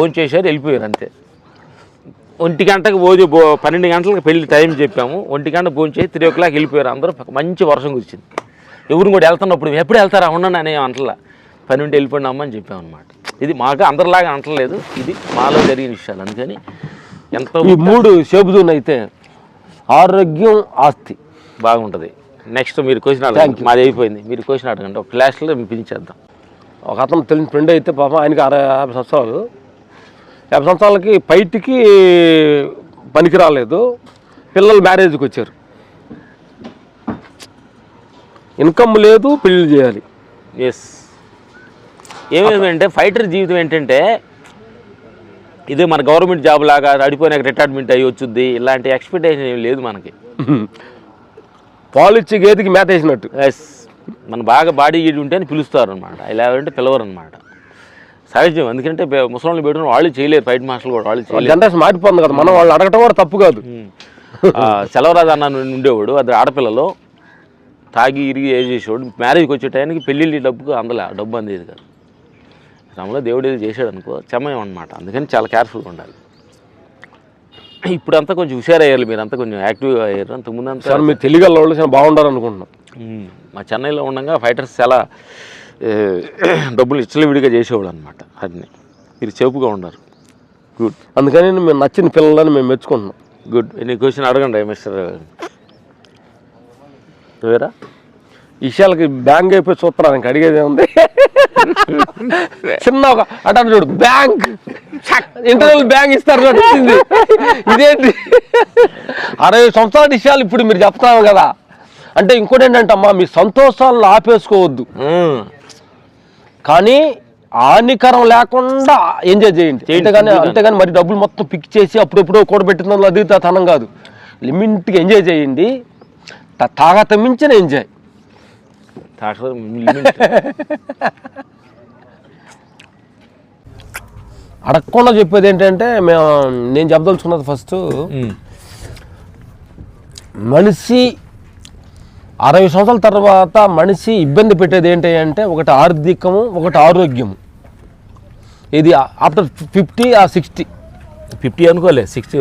భోజనం చేశారు వెళ్ళిపోయారు అంతే. ఒంటి గంటకు భోజనం భో పన్నెండు గంటలకు పెళ్ళి టైం చెప్పాము. ఒంటి గంట భోజనం చేసి త్రీ ఓ క్లాక్ వెళ్ళిపోయారు అందరూ. మంచి వర్షం కురిచింది ఎవరు కూడా వెళ్తున్నప్పుడు ఎప్పుడు వెళ్తారా? ఉండండి అనే అంటలా. పని ఉంటే వెళ్ళిపోండి అమ్మ అని చెప్పాం అనమాట ఇది మాకు అందరిలాగా అంటలేదు. ఇది మాలో జరిగిన విషయాలు. అందుకని ఎంతో ఈ మూడు చెబుతున్న అయితే ఆరోగ్యం ఆస్తి. బాగుంటుంది. నెక్స్ట్ మీరు క్వశ్చన్ అడగండి మాది అయిపోయింది. మీరు క్వశ్చన్ అడగండి ఒక క్లాస్లో పిలిచేద్దాం ఒక అతను తెలియని ఫ్రెండ్ అయితే పాపం ఆయనకి అరవై యాభై సంవత్సరాలు. యాభై సంవత్సరాలకి బయటికి పనికి రాలేదు పిల్లలు మ్యారేజ్కి వచ్చారు. ఇన్కమ్ లేదు పెళ్ళి చేయాలి. ఎస్. ఏమేమంటే ఫైటర్ జీవితం ఏంటంటే ఇదే మన గవర్నమెంట్ జాబ్ లాగా అడిపోయినాక రిటైర్మెంట్ అయ్యి వచ్చుద్ది ఇలాంటి ఎక్స్పెక్టేషన్ ఏం లేదు మనకి. పాలు ఇచ్చి గేదెకి మేత వేసినట్టు ఎస్. మన బాగా బాడీ గీడి ఉంటే అని పిలుస్తారు అనమాట ఇలా అంటే పిలవరు అనమాట సహజం. ఎందుకంటే ముసలోళ్ళు పెట్టుకుని వాళ్ళు చేయలేరు ఫైట్ మాస్టర్లు కూడా వాళ్ళు చేయలేరు. జనరేషన్ మారిపోతుంది కదా మనం వాళ్ళు అడగటం కూడా తప్పు కాదు. సెలవరాజు అన్న ఉండేవాడు అది ఆడపిల్లలో. తాగి ఇరిగి ఏ చేసేవాడు. మ్యారేజ్కి వచ్చే టైంకి పెళ్ళిళ్ళ డబ్బుకు అందలే డబ్బు అందేది కాదు. క్రమంలో దేవుడు ఏదో చేశాడు అనుకో చమయం అనమాట అందుకని చాలా కేర్ఫుల్గా ఉండాలి. ఇప్పుడంతా కొంచెం హుషారయ్యారు మీరు అంతా కొంచెం యాక్టివ్గా అయ్యారు. అంతకుముందు అంతా మీరు తెలియగల వాళ్ళు చాలా ఉమ్, మా చెన్నైలో ఉండగా ఫైటర్స్ చాలా డబ్బులు ఇచ్చలవిడిగా చేసేవాడు అనమాట అన్ని. మీరు చెప్పుగా ఉన్నారు. గుడ్ అందుకని మేము నచ్చిన పిల్లలని మేము మెచ్చుకుంటున్నాం. గుడ్ ఎన్ని క్వశ్చన్ అడగండి మిస్టర్ వేరా విషయాలకి బ్యాంక్ అయిపోయి చూస్తున్నారు ఇంక అడిగేది ఏముంది? చిన్న ఒక అంటే చూడు బ్యాంక్. ఇంటర్నల్ బ్యాంక్ ఇస్తారు వచ్చింది ఇదేంటి? అరవై సంవత్సరాల విషయాలు ఇప్పుడు మీరు చెప్తాము కదా. అంటే ఇంకోటి ఏంటంటే అమ్మా మీ సంతోషాలను ఆపేసుకోవద్దు. కానీ హానికరం లేకుండా ఎంజాయ్ చేయండి. అంతేగాని అంతేగాని మరి డబ్బులు మొత్తం పిక్ చేసి అప్పుడెప్పుడు కూడబెట్టిన అది తనం కాదు. లిమిట్గా ఎంజాయ్ చేయండి. తాగత మించిన ఎంజాయ్. అడగకుండా చెప్పేది ఏంటంటే మేము నేను చెప్పదలుచుకున్నది ఫస్ట్ మనిషి అరవై సంవత్సరాల తర్వాత మనిషి ఇబ్బంది పెట్టేది ఏంటి అంటే ఒకటి ఆర్థికము ఒకటి ఆరోగ్యము. ఇది ఆఫ్టర్ ఫిఫ్టీ ఆ సిక్స్టీ. ఫిఫ్టీ అనుకోలే సిక్స్టీ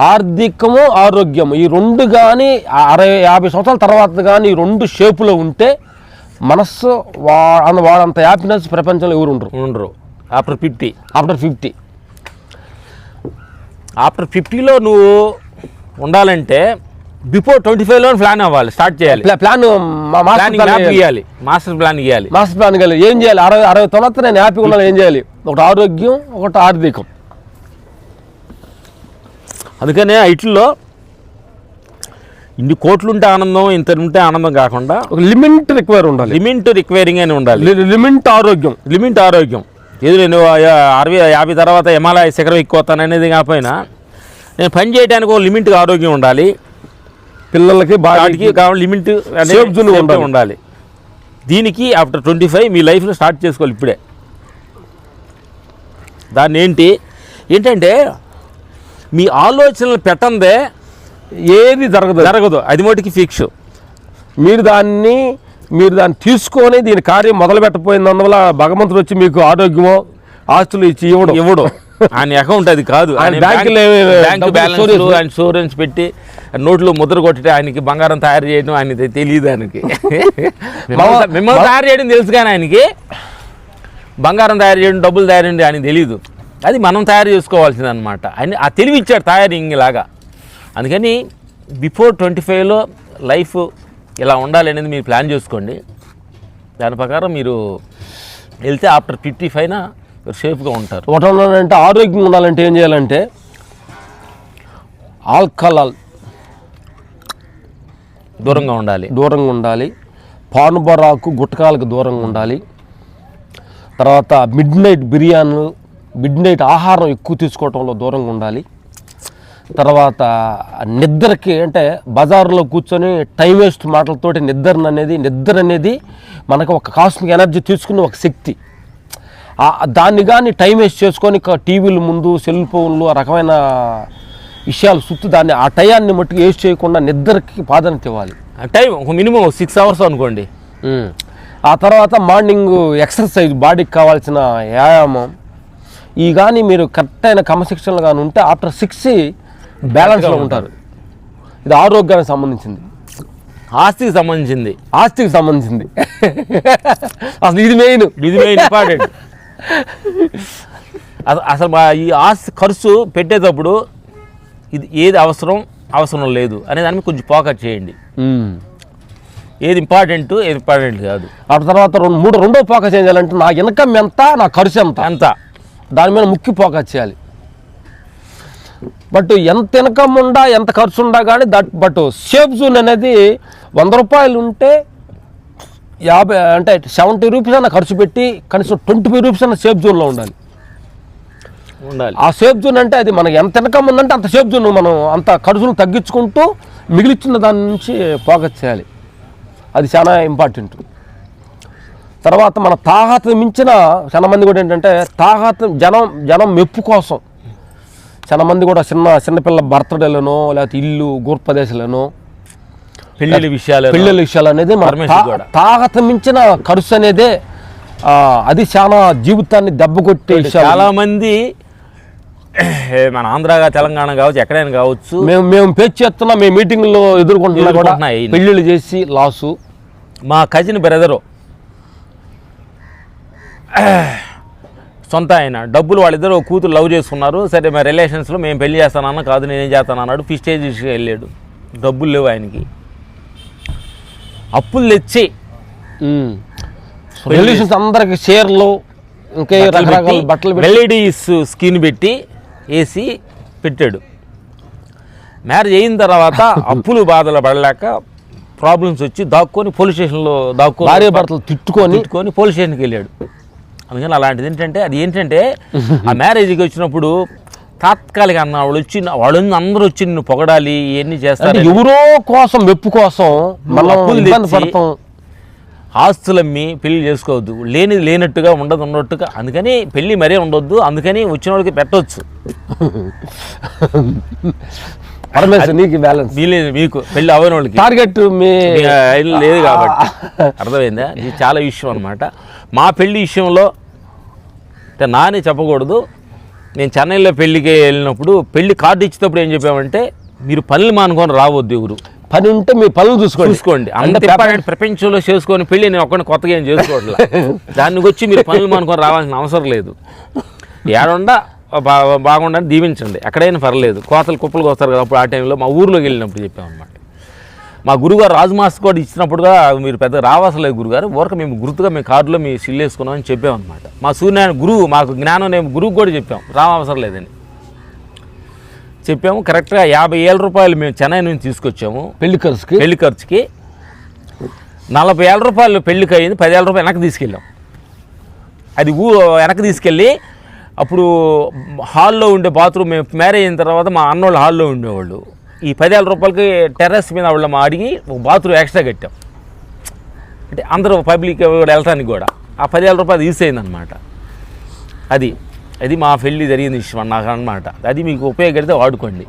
ఆర్థికము ఆరోగ్యము. ఈ రెండు కానీ అరవై యాభై సంవత్సరాల తర్వాత కానీ ఈ రెండు షేపులో ఉంటే మనస్సు వా వాడంత హ్యాపీనెస్ ప్రపంచంలో ఎవరు ఉండరు. ఉండరు. After fifty. After fifty. After ఫిఫ్టీలో నువ్వు ఉండాలంటే బిఫోర్ ట్వంటీ ఫైవ్లో ప్లాన్ అవ్వాలి స్టార్ట్ చేయాలి. ప్లాన్ మా మాస్టర్ ప్లాన్ గీయాలి మాస్టర్ ప్లాన్ గీయాలి. మాస్టర్ ప్లాన్ కలిగి ఏం చేయాలి? అరవై అరవై తర్వాత నేను హ్యాపీగా ఉండాలి ఏం చేయాలి? ఒకటి ఆరోగ్యం ఒకటి ఆర్థికం. అందుకనే ఇట్లో ఇన్ని కోట్లు ఉంటే ఆనందం ఇంత ఉంటే ఆనందం కాకుండా ఒక లిమిట్ రిక్వైర్ ఉండాలి. లిమిట్ రిక్వైరింగ్ అని ఉండాలి. లి- లిమిట్ ఆరోగ్యం. లిమిట్ ఆరోగ్యం. ఏది నేను అరవై యాభై తర్వాత హిమాలయ శిఖరం ఎక్కువతాను అనేది కాకపోయినా నేను పని చేయడానికి ఒక లిమిట్గా ఆరోగ్యం ఉండాలి. పిల్లలకి బాగా వాటికి కావాలి లిమిట్ ఉండాలి. దీనికి ఆఫ్టర్ ట్వంటీ ఫైవ్ మీ లైఫ్లో స్టార్ట్ చేసుకోవాలి ఇప్పుడే. దాన్ని ఏంటి? ఏంటంటే మీ ఆలోచనలు పెట్టందే ఏది జరగదు. జరగదు. అది మటుకి ఫిక్స్ మీరు దాన్ని మీరు దాన్ని తీసుకొని దీని కార్యం మొదలు పెట్టపోయినందువల్ల భగవంతుడు వచ్చి మీకు ఆరోగ్యమో ఆస్తులు ఇచ్చి ఇవ్వడం. ఇవ్వడు. ఆయన అకౌంట్ అది కాదు. బ్యాంక్- బ్యాలెన్స్ ఇన్సూరెన్స్ పెట్టి నోట్లో ముద్ర కొట్టి ఆయనకి బంగారం తయారు చేయడం ఆయన తెలియదు ఆయనకి. మిమ్మల్ని- తయారు చేయడం తెలుసు కానీ ఆయనకి బంగారం తయారు చేయడం డబ్బులు తయారు చేయడం ఆయనకి తెలియదు అది మనం తయారు చేసుకోవాల్సింది అనమాట ఆయన ఆ తెలివి ఇచ్చాడు తయారింగ్ లాగా. అందుకని బిఫోర్ ట్వంటీ ఫైవ్లో లైఫ్ ఇలా ఉండాలి అనేది మీరు ప్లాన్ చేసుకోండి. దాని ప్రకారం మీరు వెళ్తే ఆఫ్టర్ ఫిఫ్టీ ఫైవ్న మీరు సేఫ్గా ఉంటారు. ఒకటి ఉండాలంటే ఆరోగ్యం ఉండాలంటే ఏం చేయాలంటే ఆల్కహాల్ దూరంగా ఉండాలి. దూరంగా ఉండాలి. పానుబరాకు గుట్టకాలకు దూరంగా ఉండాలి. తర్వాత midnight biryani midnight ఆహారం ఎక్కువ తీసుకోవటంలో దూరంగా ఉండాలి. తర్వాత నిద్రకి అంటే బజార్లో కూర్చొని టైం వేస్ట్ మాటలతోటి నిద్ర అనేది నిద్ర అనేది మనకు ఒక కాస్మిక్ ఎనర్జీ తీసుకుని ఒక శక్తి. దాన్ని కానీ టైం వేస్ట్ చేసుకొని టీవీల ముందు సెల్ ఫోన్లు ఆ రకమైన విషయాలు సుత్తు దాన్ని ఆ టయాన్ని మట్టుకు వేస్ట్ చేయకుండా నిద్రకి ప్రాధాన్యత ఇవ్వాలి. టైం ఒక మినిమం సిక్స్ అవర్స్ అనుకోండి. ఆ తర్వాత మార్నింగ్ ఎక్సర్సైజ్ బాడీకి కావాల్సిన వ్యాయామం. ఈ కానీ మీరు కరెక్ట్ అయిన క్రమశిక్షణలు కానీ ఉంటే ఆఫ్టర్ సిక్స్ బ్యాలెన్స్లో ఉంటారు. ఇది ఆరోగ్యానికి సంబంధించింది. ఆస్తికి సంబంధించింది. ఆస్తికి సంబంధించింది. అసలు ఇది మెయిన్ ఇది మెయిన్ ఇంపార్టెంట్ అసలు అసలు మా ఈ ఆస్తి ఖర్చు పెట్టేటప్పుడు ఇది ఏది అవసరం అవసరం లేదు అనే దాని మీద కొంచెం ఫోకస్ చేయండి. ఏది ఇంపార్టెంట్ ఏది ఇంపార్టెంట్ కాదు. ఆ తర్వాత రెండు మూడు రెండో ఫోకస్ ఏం చేయాలంటే నా ఇన్కమ్ ఎంత నా ఖర్చు ఎంత? అంత దాని మీద ముఖ్య ఫోకస్ చేయాలి. బట్ ఎంత ఇన్కమ్ ఉండా ఎంత ఖర్చు ఉండా కానీ దట్ బట్ సేఫ్ జోన్ అనేది వంద రూపాయలు ఉంటే యాభై అంటే సెవెంటీ రూపీస్ అన్న ఖర్చు పెట్టి కనీసం ట్వంటీ ఫైవ్ రూపీస్ అన్న సేఫ్ జోన్లో ఉండాలి. ఉండాలి. ఆ సేఫ్ జోన్ అంటే అది మనకి ఎంత ఇన్కమ్ ఉందంటే అంత సేఫ్ జోన్ మనం అంత ఖర్చులు తగ్గించుకుంటూ మిగిలిచ్చిన దాని నుంచి ఫోకస్ చేయాలి. అది చాలా ఇంపార్టెంట్ తర్వాత మన తాహత మించిన చాలా మంది కూడా ఏంటంటే తాహత జనం జనం మెప్పు కోసం. చాలా మంది కూడా చిన్న చిన్నపిల్ల బర్త్డేలను లేకపోతే ఇల్లు గూర్పదేశాలను పెళ్ళిళ్ళ విషయాలు పెళ్ళిళ్ళ విషయాలు అనేది మన పరమేశ్వర్ తా- కూడా. తాహత మించిన ఖర్చు అనేదే అది చాలా జీవితాన్ని దెబ్బ కొట్టే చాలా మంది మన ఆంధ్ర తెలంగాణ కావచ్చు ఎక్కడైనా కావచ్చు మేము మేము పేచి చేస్తున్నా మేము మీటింగ్లో ఎదుర్కొంటున్నా కూడా. పెళ్ళిళ్ళు చేసి లాసు. మా కజిన్ బ్రదరు సొంత ఆయన. డబ్బులు వాళ్ళిద్దరు కూతురు లవ్ చేసుకున్నారు. సరే మా రిలేషన్స్లో మేము పెళ్ళి చేస్తానన్న కాదు నేనేం చేస్తాను అన్నాడు ఫిస్టేజ్ వెళ్ళాడు. డబ్బులు లేవు ఆయనకి. అప్పులు తెచ్చి రిలేషన్స్ అందరికి షేర్లు ఇంకే రకరకాల బట్టలు ఎల్ఈడీస్ స్కిన్ పెట్టి వేసి పెట్టాడు. మ్యారేజ్ అయిన తర్వాత అప్పులు బాధలు పడలేక ప్రాబ్లమ్స్ వచ్చి దాక్కొని పోలీస్ స్టేషన్లో దాక్కొని భార్య భర్తలు తిట్టుకొని తిట్టుకొని పోలీస్ స్టేషన్కి వెళ్ళాడు. అందుకని అలాంటిది ఏంటంటే అది ఏంటంటే ఆ మ్యారేజ్కి వచ్చినప్పుడు తాత్కాలిక అన్న వాళ్ళు వచ్చి వాళ్ళు అందరూ వచ్చి నిన్ను పొగడాలి ఇవన్నీ చేస్తారు ఎవరో కోసం మెప్పు కోసం మనం పడతాం. ఆస్తులమ్మి పెళ్ళి చేసుకోవద్దు. లేనిది లేనట్టుగా ఉండదు ఉన్నట్టుగా. అందుకని పెళ్ళి మరీ ఉండొద్దు అందుకని వచ్చిన వాళ్ళకి పెట్టవచ్చు నీకు బ్యాలెన్స్ మీకు పెళ్ళి అవని వాళ్ళకి. టార్గెట్ మీ లేదు కాబట్టి. అర్థమైందా? ఇది చాలా విషయం అనమాట మా పెళ్ళి విషయంలో అంటే నాని చెప్పకూడదు నేను చెన్నైలో పెళ్ళికి వెళ్ళినప్పుడు పెళ్ళి కార్డు ఇచ్చేటప్పుడు ఏం చెప్పామంటే మీరు పనులు మానుకొని రావద్దు ఎవరు. పని ఉంటే మీ పనులు చూసుకోండి. చూసుకోండి. అంత ప్రపంచంలో చేసుకొని పెళ్ళి నేను ఒక్కడిని కొత్తగా ఏం చేసుకోవట్లే. దాన్ని వచ్చి మీరు పనులు మానుకొని రావాల్సిన అవసరం లేదు. ఏడుండా బాగుండని దీవించండి. ఎక్కడైనా పర్లేదు. కోతలు కుప్పలు వస్తారు కదా అప్పుడు ఆ టైంలో మా ఊర్లోకి వెళ్ళినప్పుడు చెప్పామన్నమాట. మా గురుగారు రాజు మాస్టర్ కూడా ఇచ్చినప్పుడు కూడా మీరు పెద్ద రావాసలేదు గురుగారు. ఊరక మేము గుర్తుగా మేము కారులో మేము సిల్ వేసుకున్నాం అని చెప్పామన్నమాట. మా సూర్యనారాయణ గురువు మాకు జ్ఞానం నేను గురువు కూడా చెప్పాం రావసరం లేదని. చెప్పాము కరెక్ట్గా యాభై వేల రూపాయలు మేము చెన్నై నుంచి తీసుకొచ్చాము. పెళ్ళి ఖర్చుకి? పెళ్ళి ఖర్చుకి. నలభై వేల రూపాయలు పెళ్ళికి అయింది పదివేల రూపాయలు వెనక్కి తీసుకెళ్ళాం. అది ఊ వెనక్కి తీసుకెళ్ళి అప్పుడు హాల్లో ఉండే బాత్రూమ్ మేము మ్యారేజ్ అయిన తర్వాత మా అన్నోళ్ళు హాల్లో ఉండేవాళ్ళు. ఈ పదివేల రూపాయలకి టెర్రస్ మీద వాళ్ళ అడిగి ఒక బాత్రూమ్ ఎక్స్ట్రా కట్టాం. అంటే అందరూ పబ్లిక్ కూడా వెళ్ళటానికి కూడా. ఆ పదివేల రూపాయలు యూస్ అయిందనమాట అది అది మా పెళ్ళి జరిగిన విషయం నాకు అనమాట అది మీకు ఉపయోగపడితే వాడుకోండి.